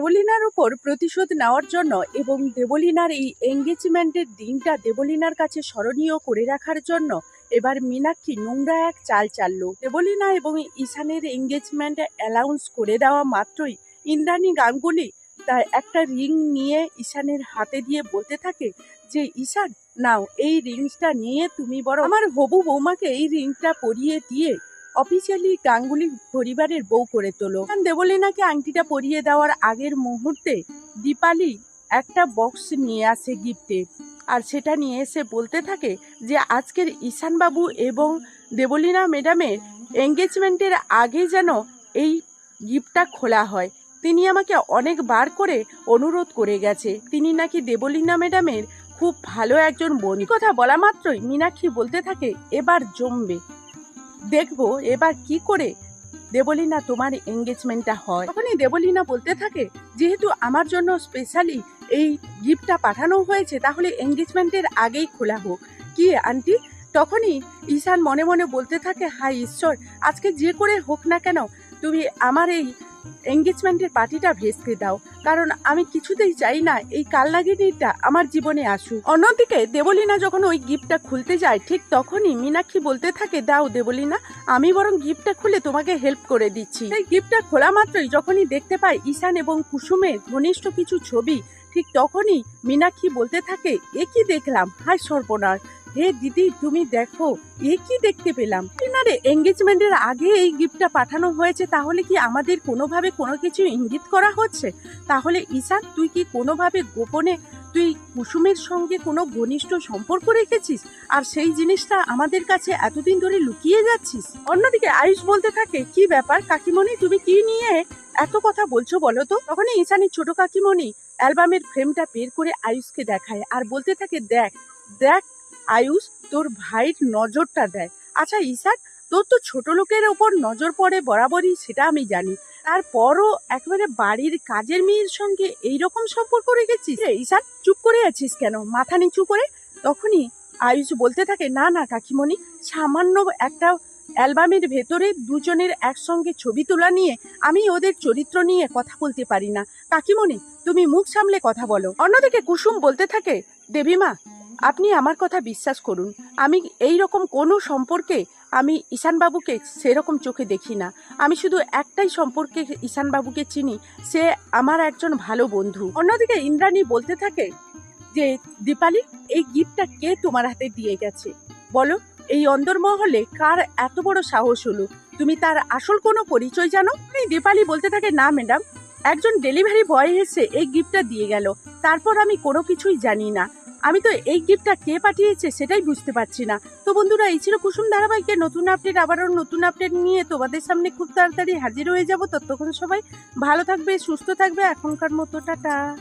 দেবলিনার উপর প্রতিশোধ নেওয়ার জন্য এবং দেবলিনার এই এঙ্গেজমেন্টের দিনটা দেবলিনার কাছে স্মরণীয় করে রাখার জন্য এবার মীনাক্ষী নোংরা এক চাল চাললো। দেবলিনা এবং ঈশানের এঙ্গেজমেন্ট অ্যালাউন্স করে দেওয়া মাত্রই ইন্দ্রাণী গাঙ্গুলি তার একটা রিং নিয়ে ঈশানের হাতে দিয়ে বলতে থাকে যে, ঈশান, নাও, এই রিংসটা নিয়ে তুমি বড় আমার হবু বৌমাকে এই রিংটা পরিয়ে দিয়ে অফিসিয়ালি গাঙ্গুলি পরিবারের বউ করে তোলো। দেবলিনাকে আংটিটা পরিয়ে দেওয়ার আগের মুহূর্তে দীপালি একটা বক্স নিয়ে আসে গিফটে আর সেটা নিয়ে এসে বলতে থাকে যে, আজকের ঈশানবাবু এবং দেবলীনা ম্যাডামের এঙ্গেজমেন্টের আগে যেন এই গিফটটা খোলা হয়। তিনি আমাকে অনেকবার করে অনুরোধ করে গেছে। তিনি নাকি দেবলীনা ম্যাডামের খুব ভালো একজন বন্ধু। কথা বলা মাত্রই মীনাক্ষী বলতে থাকে, এবার জমবে। দেখব, এবার কি করে দেবলীনা তোমার এঙ্গেজমেন্টটা হয়? তখনই দেবলীনা বলতে থাকে, যেহেতু আমার জন্য স্পেশালি এই গিফটটা পাঠানো হয়েছে, তাহলে এঙ্গেজমেন্টের আগেই খোলা হোক। কি আন্টি তখনই ঈশান মনে মনে বলতে থাকে হাই ঈশ্বর, আজকে যে করে হোক না কেন, তুমি আমার এই এঙ্গেজমেন্টের পার্টিটা ভেস্তে দাও, কারণ আমি কিছুতেই চাই না এই কালনাগিনীটা আমার জীবনে আসুক। অন্যদিকে দেবলীনা যখন ওই গিফটটা খুলতে যায়, ঠিক তখনই মীনাক্ষী বলতে থাকে, দাও দেবলীনা, আমি বরং গিফটটা খুলে তোমাকে হেল্প করে দিচ্ছি। এই গিফটটা খোলা মাত্রই যখনই দেখতে পাই ঈশান এবং কুসুমের ঘনিষ্ঠ কিছু ছবি, ঠিক তখনই মীনাক্ষী বলতে থাকে, এ কি দেখলাম? হাই সর্বনাশ। হে দিদি, তুমি দেখো, এ কি দেখতে পেলাম? এনারে এঙ্গেজমেন্টের আগে এই গিফটটা পাঠানো হয়েছে, তাহলে কি আমাদের কোনোভাবে কোনো কিছু ইঙ্গিত করা হচ্ছে? তাহলে ঈশান, তুই কি কোনোভাবে গোপনে, তুই কুসুমের সঙ্গে কোনো ঘনিষ্ঠ সম্পর্ক রেখেছিস? আর সেই জিনিসটা আমাদের কাছে এতদিন ধরে লুকিয়ে যাচ্ছিস? অন্যদিকে আয়ুষ বলতে থাকে, কি ব্যাপার কাকিমণি, তুমি কি নিয়ে এত কথা বলছো বলো তো? তখনই ঈশানের ছোট কাকিমণি অ্যালবামের ফ্রেমটা বের করে আয়ুষকে দেখায় আর বলতে থাকে, দেখ দেখ আয়ুষ তোর ভাইয়ের নজরটা দেয়। আচ্ছা ঈশান তোর তো ছোট লোকের ওপর নজর পড়ে বরাবরই সেটা আমি জানি। তারপরও একবারে বাড়ির কাজের মেয়ের সঙ্গে এই রকম সম্পর্ক রেখেছিস? রে, ঈশান চুপ করে আছিস কেন? মাথা নিচু করে? তখনই আয়ুষ বলতে থাকে না না কাকিমণি সামান্য একটা অ্যালবামের ভেতরে দুজনের একসঙ্গে ছবি তোলা নিয়ে আমি ওদের চরিত্র নিয়ে কথা বলতে পারি না। কাকিমণি তুমি মুখ সামলে কথা বলো। অন্যদিকে কুসুম বলতে থাকে দেবীমা আপনি আমার কথা বিশ্বাস করুন। আমি এই রকম কোনো সম্পর্কে আমি ঈশানবাবুকে সেরকম চোখে দেখি না। আমি শুধু একটাই সম্পর্কে ঈশানবাবুকে চিনি। সে আমার একজন ভালো বন্ধু। অন্যদিকে ইন্দ্রাণী বলতে থাকে যে, দীপালি, এই গিফটটা কে তোমার হাতে দিয়ে গেছে? বলো, এই অন্দরমহলে কার এত বড় সাহস হলো? তুমি তার আসল কোনো পরিচয় জানো? দীপালি বলতে থাকে, না, ম্যাডাম। একজন ডেলিভারি বয় এসে এই গিফটটা দিয়ে গেল। তারপর আমি কোনো কিছুই জানি না। আমি তো এই গিফটটা কে পাঠিয়েছে সেটাই বুঝতে পারছি না। তো বন্ধুরা, এই ছিল কুসুম ধারাবাহিকের নতুন আপডেট আবারও নতুন আপডেট নিয়ে তোমাদের সামনে খুব তাড়াতাড়ি হাজির হয়ে যাব। ততক্ষণ সবাই ভালো থাকবে, সুস্থ থাকবে। এখনকার মতো, টাটা।